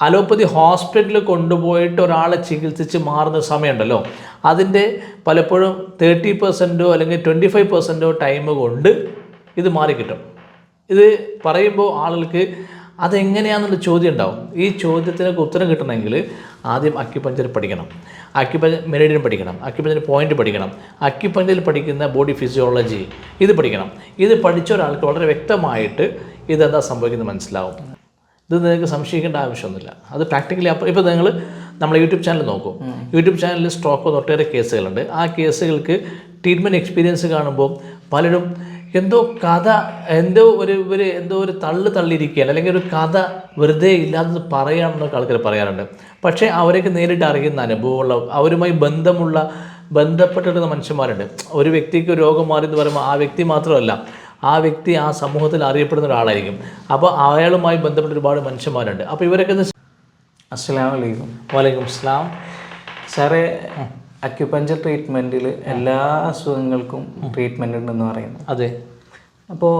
Allopathy ഹോസ്പിറ്റലിൽ കൊണ്ടുപോയിട്ട് ഒരാളെ ചികിത്സിച്ച് മാറുന്ന സമയമുണ്ടല്ലോ. അതിന്റെ പലപ്പോഴും തേർട്ടി പെർസെന്റോ അല്ലെങ്കിൽ ട്വന്റി ഫൈവ് പെർസെന്റോ ടൈം കൊണ്ട് ഇത് മാറിക്കിട്ടും. ഇത് പറയുമ്പോൾ ആളുകൾക്ക് അതെങ്ങനെയാണെന്നുള്ള ചോദ്യം ഉണ്ടാവും. ഈ ചോദ്യത്തിനൊക്കെ ഉത്തരം കിട്ടണമെങ്കിൽ ആദ്യം അക്യുപഞ്ചർ പഠിക്കണം. അക്യുപഞ്ചർ മെറിഡിയൻ പഠിക്കണം. അക്യുപഞ്ചർ പോയിന്റ് പഠിക്കണം. അക്യുപഞ്ചറിൽ പഠിക്കുന്ന ബോഡി ഫിസിയോളജി ഇത് പഠിക്കണം. ഇത് പഠിച്ച ഒരാൾക്ക് വളരെ വ്യക്തമായിട്ട് ഇതെന്താ സംഭവിക്കുന്നത് മനസ്സിലാവും. ഇത് നിങ്ങൾക്ക് സംശയിക്കേണ്ട ആവശ്യമൊന്നുമില്ല. അത് പ്രാക്ടിക്കലി അപ്പോൾ ഇപ്പോൾ നിങ്ങൾ നമ്മൾ യൂട്യൂബ് ചാനൽ നോക്കും. യൂട്യൂബ് ചാനലിൽ സ്ട്രോക്ക് ഒട്ടേറെ കേസുകളുണ്ട്. ആ കേസുകൾക്ക് ട്രീറ്റ്മെന്റ് എക്സ്പീരിയൻസ് കാണുമ്പോൾ പലരും എന്തോ കഥ എന്തോ ഒരു ഒരു എന്തോ ഒരു തള്ളു തള്ളിയിരിക്കുകയാണ്. അല്ലെങ്കിൽ ഒരു കഥ വെറുതെ ഇല്ലാത്തത് പറയാണെന്നൊക്കെ ആൾക്കാർ പറയാറുണ്ട്. പക്ഷേ അവരൊക്കെ നേരിട്ട് അറിയുന്ന അനുഭവമുള്ള അവരുമായി ബന്ധമുള്ള ബന്ധപ്പെട്ടിരുന്ന മനുഷ്യന്മാരുണ്ട്. ഒരു വ്യക്തിക്ക് രോഗം മാറി എന്ന് പറയുമ്പോൾ ആ വ്യക്തി മാത്രമല്ല ആ വ്യക്തി ആ സമൂഹത്തിൽ അറിയപ്പെടുന്ന ഒരാളായിരിക്കും. അപ്പോൾ അയാളുമായി ബന്ധപ്പെട്ട ഒരുപാട് മനുഷ്യന്മാരുണ്ട്. അപ്പോൾ ഇവരൊക്കെ ഒന്ന് അസ്സലാമു അലൈക്കും. വലൈക്കും സ്ലാം സാറേ അക്യുപഞ്ചർ ട്രീറ്റ്മെന്റിൽ എല്ലാ അസുഖങ്ങൾക്കും ട്രീറ്റ്മെന്റ് ഉണ്ടെന്ന് പറയുന്നു. അതെ. അപ്പോൾ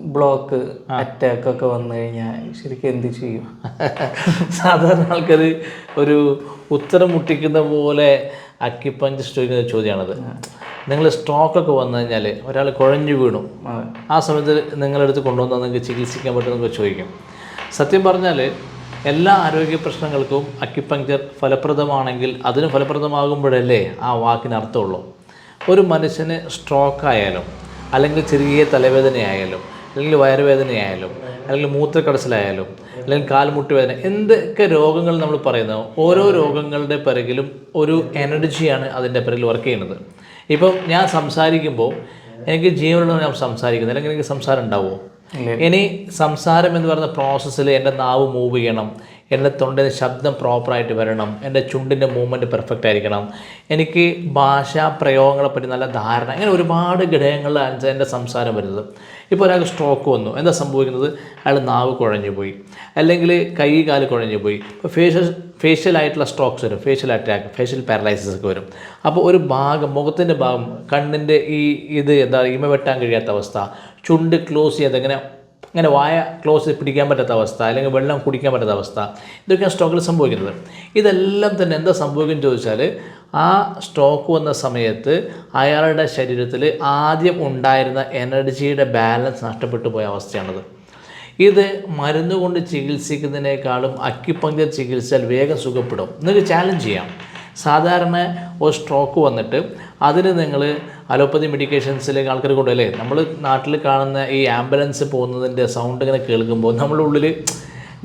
ബ്ലോക്ക് അറ്റാക്ക് ഒക്കെ വന്നു കഴിഞ്ഞാൽ ശരിക്കും എന്ത് ചെയ്യും? സാധാരണ ആൾക്കാർ ഒരു ഉത്തരം മുട്ടിക്കുന്ന പോലെ അക്യുപഞ്ചർ ചോദിക്കുന്ന ചോദ്യമാണത്. നിങ്ങൾ സ്ട്രോക്കൊക്കെ വന്നു കഴിഞ്ഞാൽ ഒരാൾ കുഴഞ്ഞു വീണു. ആ സമയത്ത് നിങ്ങളെടുത്ത് കൊണ്ടുവന്നാൽ നിങ്ങൾക്ക് ചികിത്സിക്കാൻ പറ്റുമെന്നൊക്കെ ചോദിക്കും. സത്യം പറഞ്ഞാൽ എല്ലാ ആരോഗ്യ പ്രശ്നങ്ങൾക്കും അക്യുപങ്ക്ചർ ഫലപ്രദമാണെങ്കിൽ അതിന് ഫലപ്രദമാകുമ്പോഴല്ലേ ആ വാക്കിന് അർത്ഥമുള്ളൂ. ഒരു മനുഷ്യന് സ്ട്രോക്ക് ആയാലും അല്ലെങ്കിൽ ചെറിയ തലവേദനയായാലും അല്ലെങ്കിൽ വയറുവേദനയായാലും അല്ലെങ്കിൽ മൂത്രക്കടച്ചിലായാലും അല്ലെങ്കിൽ കാൽമുട്ട് വേദന എന്തൊക്കെ രോഗങ്ങൾ നമ്മൾ പറയുന്നോ ഓരോ രോഗങ്ങളുടെ പിറകിലും ഒരു എനർജിയാണ് അതിന്റെ പിറകിൽ വർക്ക് ചെയ്യുന്നത്. ഇപ്പം ഞാൻ സംസാരിക്കുമ്പോൾ എനിക്ക് ജീവനുള്ള ഞാൻ സംസാരിക്കുന്നത് അല്ലെങ്കിൽ എനിക്ക് സംസാരം ഉണ്ടാവുമോ? ഇനി സംസാരം എന്ന് പറയുന്ന പ്രോസസ്സിൽ എന്റെ നാവ് മൂവ് ചെയ്യണം. എന്റെ തൊണ്ടയിൽ ശബ്ദം പ്രോപ്പറായിട്ട് വരണം. എന്റെ ചുണ്ടിന്റെ മൂവ്മെന്റ് പെർഫെക്റ്റ് ആയിരിക്കണം. എനിക്ക് ഭാഷാ പ്രയോഗങ്ങളെപ്പറ്റി നല്ല ധാരണ. അങ്ങനെ ഒരുപാട് ഘടകങ്ങളിലാണ് എന്റെ സംസാരം വരുന്നത്. ഇപ്പോൾ ഒരാൾക്ക് സ്ട്രോക്ക് വന്നു. എന്താ സംഭവിക്കുന്നത്? അയാൾ നാവ് കുഴഞ്ഞു പോയി. അല്ലെങ്കിൽ കൈ കാൽ കുഴഞ്ഞു പോയി. ഇപ്പോൾ ഫേഷ്യൽ ഫേഷ്യലായിട്ടുള്ള സ്ട്രോക്സ് വരും. ഫേഷ്യൽ അറ്റാക്ക് ഫേഷ്യൽ പാരലൈസിസ് ഒക്കെ വരും. അപ്പോൾ ഒരു ഭാഗം മുഖത്തിന്റെ ഭാഗം കണ്ണിന്റെ ഈ ഇത് എന്താ ഇമ വെട്ടാൻ കഴിയാത്ത അവസ്ഥ ചുണ്ട് ക്ലോസ് ചെയ്യാതെ ഇങ്ങനെ അങ്ങനെ വായ ക്ലോസ് പിടിക്കാൻ പറ്റാത്ത അവസ്ഥ അല്ലെങ്കിൽ വെള്ളം കുടിക്കാൻ പറ്റാത്ത അവസ്ഥ ഇതൊക്കെയാണ് സ്ട്രോക്കിൽ സംഭവിക്കുന്നത്. ഇതെല്ലാം തന്നെ എന്താ സംഭവിക്കുന്നത് ചോദിച്ചാൽ ആ സ്ട്രോക്ക് വന്ന സമയത്ത് അയാളുടെ ശരീരത്തിൽ ആദ്യം ഉണ്ടായിരുന്ന എനർജിയുടെ ബാലൻസ് നഷ്ടപ്പെട്ടു പോയ അവസ്ഥയാണത്. ഇത് മരുന്ന് കൊണ്ട് ചികിത്സിക്കുന്നതിനേക്കാളും അക്യുപങ്ക്ചർ ചികിത്സയിൽ വേഗം സുഖപ്പെടും. നിങ്ങൾക്ക് ചാലഞ്ച് ചെയ്യാം. സാധാരണ ഒരു സ്ട്രോക്ക് വന്നിട്ട് അതിന് നിങ്ങൾ അലോപ്പതി മെഡിക്കേഷൻസിലേക്ക് ആൾക്കാർ കൊണ്ടുവല്ലേ നമ്മൾ നാട്ടിൽ കാണുന്ന ഈ ആംബുലൻസ് പോകുന്നതിന്റെ സൗണ്ട് ഇങ്ങനെ കേൾക്കുമ്പോൾ നമ്മുടെ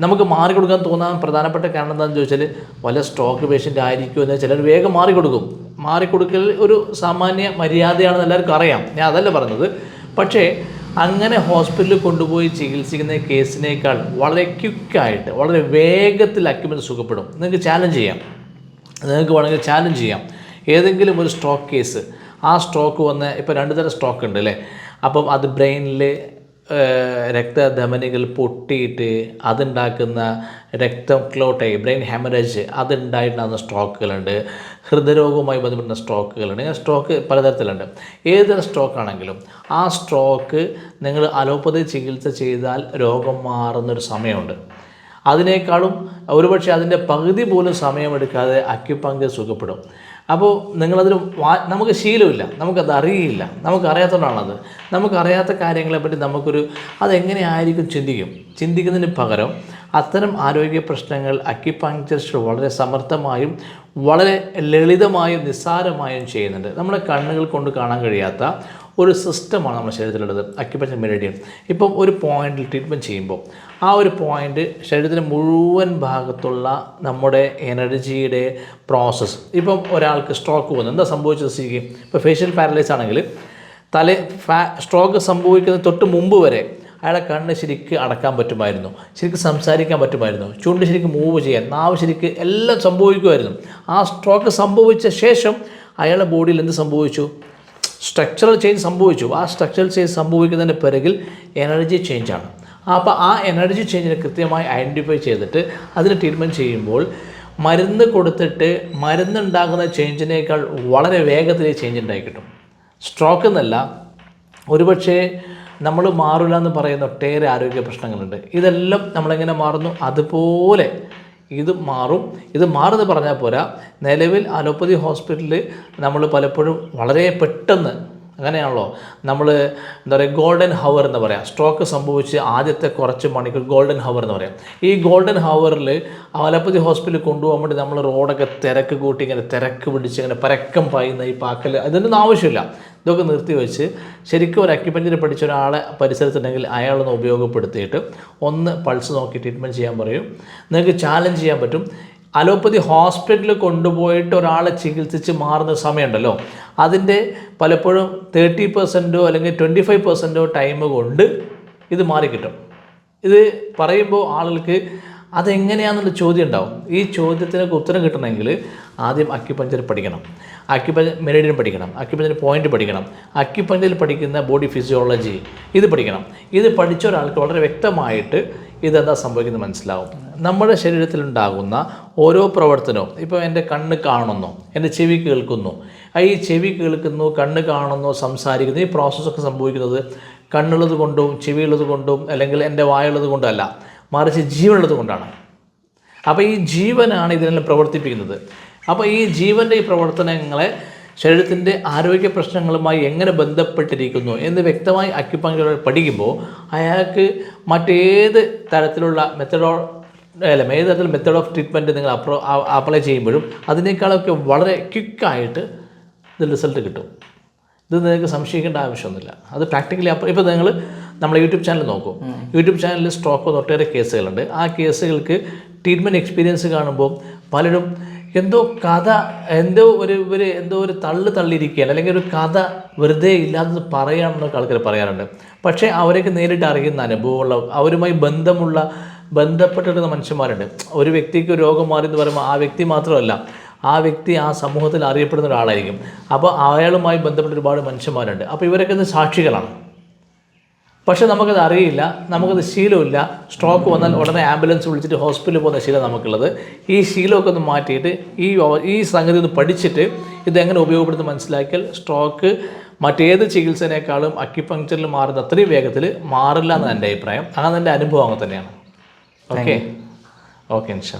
ഉള്ളിൽ മാറി കൊടുക്കാൻ തോന്നാൻ പ്രധാനപ്പെട്ട കാരണം എന്താണെന്ന് ചോദിച്ചാൽ വല്ല സ്ട്രോക്ക് പേഷ്യന്റ് ആയിരിക്കുമെന്ന് ചിലർ വേഗം മാറിക്കൊടുക്കും മാറിക്കൊടുക്കൽ ഒരു സാമാന്യ മര്യാദയാണെന്ന് എല്ലാവർക്കും അറിയാം. ഞാൻ അതല്ല പറഞ്ഞത്. പക്ഷേ അങ്ങനെ ഹോസ്പിറ്റലിൽ കൊണ്ടുപോയി ചികിത്സിക്കുന്ന കേസിനേക്കാൾ വളരെ ക്വിക്കായിട്ട് വളരെ വേഗത്തിൽ അക്യുമെന്റ് സുഖപ്പെടും. നിങ്ങൾക്ക് ചാലഞ്ച് ചെയ്യാം. നിങ്ങൾക്ക് വേണമെങ്കിൽ ചാലഞ്ച് ചെയ്യാം. ഏതെങ്കിലും ഒരു സ്ട്രോക്ക് കേസ് ആ സ്ട്രോക്ക് വന്ന് ഇപ്പോൾ രണ്ട് തരം സ്ട്രോക്ക് ഉണ്ട് അല്ലേ? അപ്പം അത് ബ്രെയിനിൽ രക്തധമനികൾ പൊട്ടിയിട്ട് അതുണ്ടാക്കുന്ന രക്തം ക്ലോട്ടായി ബ്രെയിൻ ഹെമറേജ് അതുണ്ടായിട്ടുണ്ടാകുന്ന സ്ട്രോക്കുകളുണ്ട്. ഹൃദയരോഗവുമായി ബന്ധപ്പെടുന്ന സ്ട്രോക്കുകളുണ്ട്. ഇങ്ങനെ സ്ട്രോക്ക് പലതരത്തിലുണ്ട്. ഏതൊരു സ്ട്രോക്ക് ആണെങ്കിലും ആ സ്ട്രോക്ക് നിങ്ങൾ അലോപ്പതി ചികിത്സ ചെയ്താൽ രോഗം മാറുന്നൊരു സമയമുണ്ട്. അതിനേക്കാളും ഒരുപക്ഷെ അതിന്റെ പകുതി പോലും സമയമെടുക്കാതെ അക്യുപങ്ക് സുഖപ്പെടും. അപ്പോൾ നിങ്ങളതിൽ നമുക്ക് ശീലമില്ല നമുക്കത് അറിയില്ല നമുക്കറിയാത്തതുകൊണ്ടാണത് നമുക്കറിയാത്ത കാര്യങ്ങളെപ്പറ്റി നമുക്കൊരു അതെങ്ങനെയായിരിക്കും ചിന്തിക്കും? ചിന്തിക്കുന്നതിന് പകരം അത്തരം ആരോഗ്യ പ്രശ്നങ്ങൾ അക്യുപങ്ക്ചറിസ്റ്റ് വളരെ സമർത്ഥമായും വളരെ ലളിതമായും നിസ്സാരമായും ചെയ്യുന്നുണ്ട്. നമ്മുടെ കണ്ണുകൾ കൊണ്ട് കാണാൻ കഴിയാത്ത ഒരു സിസ്റ്റമാണ് നമ്മുടെ ശരീരത്തിലുള്ളത്. അക്യുപഞ്ചർ മെറിഡിയൻ ഇപ്പം ഒരു പോയിന്റിൽ ട്രീറ്റ്മെന്റ് ചെയ്യുമ്പോൾ ആ ഒരു പോയിന്റ് ശരീരത്തിന്റെ മുഴുവൻ ഭാഗത്തുള്ള നമ്മുടെ എനർജിയുടെ പ്രോസസ്സ് ഇപ്പം ഒരാൾക്ക് സ്ട്രോക്ക് വന്നു. എന്താ സംഭവിച്ചത് സ്ഥിതിക്ക്? ഇപ്പോൾ ഫേഷ്യൽ പാരലൈസ് ആണെങ്കിൽ തല ഫാ സ്ട്രോക്ക് സംഭവിക്കുന്ന തൊട്ട് മുമ്പ് വരെ അയാളെ കണ്ണ് ശരിക്ക് അടക്കാൻ പറ്റുമായിരുന്നു. ശരിക്ക് സംസാരിക്കാൻ പറ്റുമായിരുന്നു. ചുണ്ട് ശരിക്ക് മൂവ് ചെയ്യാൻ നാവ് ശരിക്ക് എല്ലാം സംഭവിക്കുമായിരുന്നു. ആ സ്ട്രോക്ക് സംഭവിച്ച ശേഷം അയാളുടെ ബോഡിയിൽ എന്ത് സംഭവിച്ചു? സ്ട്രക്ചറൽ ചേഞ്ച് സംഭവിച്ചു. ആ സ്ട്രക്ചറൽ ചേഞ്ച് സംഭവിക്കുന്നതിന്റെ പിറകിൽ എനർജി ചേഞ്ചാണ് അപ്പോൾ ആ എനർജി ചേഞ്ചിനെ കൃത്യമായി ഐഡന്റിഫൈ ചെയ്തിട്ട് അതിന് ട്രീറ്റ്മെന്റ് ചെയ്യുമ്പോൾ മരുന്ന് കൊടുത്തിട്ട് മരുന്നുണ്ടാകുന്ന ചേഞ്ചിനേക്കാൾ വളരെ വേഗത്തിൽ ചേഞ്ച് ഉണ്ടായി കിട്ടും. സ്ട്രോക്ക് എന്നല്ല ഒരുപക്ഷേ നമ്മൾ മാറില്ല എന്ന് പറയുന്ന ഒട്ടേറെ ആരോഗ്യ പ്രശ്നങ്ങളുണ്ട്. ഇതെല്ലാം നമ്മളെങ്ങനെ മാറുന്നു? അതുപോലെ ഇത് മാറും. ഇത് മാറുന്നത് പറഞ്ഞാൽ പോരാ നിലവിൽ അലോപ്പതി ഹോസ്പിറ്റലിൽ നമ്മൾ പലപ്പോഴും വളരെ പെട്ടെന്ന് അങ്ങനെയാണല്ലോ. നമ്മൾ എന്താ പറയുക ഗോൾഡൻ ഹവർ എന്ന് പറയാം. സ്ട്രോക്ക് സംഭവിച്ച് ആദ്യത്തെ കുറച്ച് മണിക്കൂർ ഗോൾഡൻ ഹവർ എന്ന് പറയാം. ഈ ഗോൾഡൻ ഹവറിൽ അലോപ്പതി ഹോസ്പിറ്റലിൽ കൊണ്ടുപോകാൻ വേണ്ടി നമ്മൾ റോഡൊക്കെ തിരക്ക് കൂട്ടി ഇങ്ങനെ തിരക്ക് പിടിച്ച് ഇങ്ങനെ പരക്കം പായുന്ന ഈ പാക്കൽ അതിനൊന്നും ആവശ്യമില്ല. ഇതൊക്കെ നിർത്തി വെച്ച് ശരിക്കും ഒരു അക്യുപഞ്ചർ പഠിച്ച ഒരാളെ പരിസരത്തുണ്ടെങ്കിൽ അയാളൊന്ന് ഉപയോഗപ്പെടുത്തിയിട്ട് ഒന്ന് പൾസ് നോക്കി ട്രീറ്റ്മെന്റ് ചെയ്യാൻ പറയും. നിങ്ങൾക്ക് ചാലഞ്ച് ചെയ്യാൻ പറ്റും. അലോപ്പതി ഹോസ്പിറ്റലിൽ കൊണ്ടുപോയിട്ട് ഒരാളെ ചികിത്സിച്ച് മാറുന്ന സമയമുണ്ടല്ലോ. അതിന്റെ പലപ്പോഴും തേർട്ടി പെർസെന്റോ അല്ലെങ്കിൽ ട്വന്റി ഫൈവ് പെർസെന്റോ ടൈം കൊണ്ട് ഇത് മാറിക്കിട്ടും. ഇത് പറയുമ്പോൾ ആളുകൾക്ക് അതെങ്ങനെയാണെന്നുള്ള ചോദ്യം ഉണ്ടാവും. ഈ ചോദ്യത്തിനൊക്കെ ഉത്തരം കിട്ടണമെങ്കിൽ ആദ്യം അക്യുപഞ്ചർ പഠിക്കണം. അക്യുപഞ്ചർ മെറിഡിയൻ പഠിക്കണം. അക്യുപഞ്ചർ പോയിന്റ് പഠിക്കണം. അക്യുപഞ്ചറിൽ പഠിക്കുന്ന ബോഡി ഫിസിയോളജി ഇത് പഠിക്കണം. ഇത് പഠിച്ച ഒരാൾക്ക് വളരെ വ്യക്തമായിട്ട് ഇതെന്താ സംഭവിക്കുന്നത് മനസ്സിലാവും. നമ്മുടെ ശരീരത്തിലുണ്ടാകുന്ന ഓരോ പ്രവർത്തനവും ഇപ്പോൾ എന്റെ കണ്ണ് കാണുന്നു എന്റെ ചെവി കേൾക്കുന്നു. ഈ ചെവി കേൾക്കുന്നു കണ്ണ് കാണുന്നു സംസാരിക്കുന്നു ഈ പ്രോസസ്സൊക്കെ സംഭവിക്കുന്നത് കണ്ണുള്ളത് കൊണ്ടും ചെവിയുള്ളത് കൊണ്ടും അല്ലെങ്കിൽ എന്റെ വായുള്ളത് കൊണ്ടല്ല മറിച്ച് ജീവനുള്ളത് കൊണ്ടാണ്. അപ്പോൾ ഈ ജീവനാണ് ഇതിനെല്ലാം പ്രവർത്തിപ്പിക്കുന്നത്. അപ്പോൾ ഈ ജീവന്റെ ഈ പ്രവർത്തനങ്ങളെ ശരീരത്തിന്റെ ആരോഗ്യ പ്രശ്നങ്ങളുമായി എങ്ങനെ ബന്ധപ്പെട്ടിരിക്കുന്നു എന്ന് വ്യക്തമായി അക്യുപങ്ക്ചർ പഠിക്കുമ്പോൾ അയാൾക്ക് മറ്റേത് തരത്തിലുള്ള മെത്തഡോ അല്ല ഏത് തരത്തിലുള്ള മെത്തേഡ് ഓഫ് ട്രീറ്റ്മെന്റ് നിങ്ങൾ അപ്രോ അപ്ലൈ ചെയ്യുമ്പോഴും അതിനേക്കാളൊക്കെ വളരെ ക്വിക്കായിട്ട് ഇതിൽ റിസൾട്ട് കിട്ടും. ഇത് നിങ്ങൾക്ക് സംശയിക്കേണ്ട ആവശ്യമൊന്നുമില്ല. അത് പ്രാക്ടിക്കലി അപ്പോൾ ഇപ്പോൾ നിങ്ങൾ നമ്മളെ യൂട്യൂബ് ചാനൽ നോക്കൂ. യൂട്യൂബ് ചാനലിൽ സ്ട്രോക്ക് ഒട്ടേറെ കേസുകളുണ്ട് ആ കേസുകൾക്ക് ട്രീറ്റ്മെന്റ് എക്സ്പീരിയൻസ് കാണുമ്പോൾ പലരും എന്തോ കഥ എന്തോ ഒരു ഇവർ എന്തോ ഒരു തള്ളു തള്ളിയിരിക്കുകയാണ്. അല്ലെങ്കിൽ ഒരു കഥ വെറുതെ ഇല്ലാത്തത് പറയാമെന്നൊക്കെ ആൾക്കാർ പറയാറുണ്ട്. പക്ഷേ അവരൊക്കെ നേരിട്ട് അറിയുന്ന അനുഭവമുള്ള അവരുമായി ബന്ധമുള്ള ബന്ധപ്പെട്ടിരുന്ന മനുഷ്യന്മാരുണ്ട്. ഒരു വ്യക്തിക്ക് രോഗം മാറി എന്ന് പറയുമ്പോൾ ആ വ്യക്തി മാത്രമല്ല ആ വ്യക്തി ആ സമൂഹത്തിൽ അറിയപ്പെടുന്ന ഒരാളായിരിക്കും. അപ്പോൾ അയാളുമായി ബന്ധപ്പെട്ട ഒരുപാട് മനുഷ്യന്മാരുണ്ട്. അപ്പോൾ ഇവരൊക്കെ സാക്ഷികളാണ്. പക്ഷെ നമുക്കത് അറിയില്ല നമുക്കത് ശീലമില്ല സ്ട്രോക്ക് വന്നാൽ ഉടനെ ആംബുലൻസ് വിളിച്ചിട്ട് ഹോസ്പിറ്റലിൽ പോകുന്ന ശീലം നമുക്കുള്ളത്. ഈ ശീലമൊക്കെ ഒന്ന് മാറ്റിയിട്ട് ഈ ഈ സംഗതി ഒന്ന് പഠിച്ചിട്ട് ഇതെങ്ങനെ ഉപയോഗപ്പെടുത്തി മനസ്സിലാക്കിയാൽ സ്ട്രോക്ക് മറ്റേത് ചികിത്സനേക്കാളും അക്യുപങ്ക്ചറിൽ മാറുന്ന അത്രയും വേഗത്തിൽ മാറില്ല എന്നാണ് എന്റെ അഭിപ്രായം. അങ്ങനെ എന്റെ അനുഭവം അങ്ങനെ തന്നെയാണ്. ഓക്കെ ഓക്കെ ഇൻഷാ.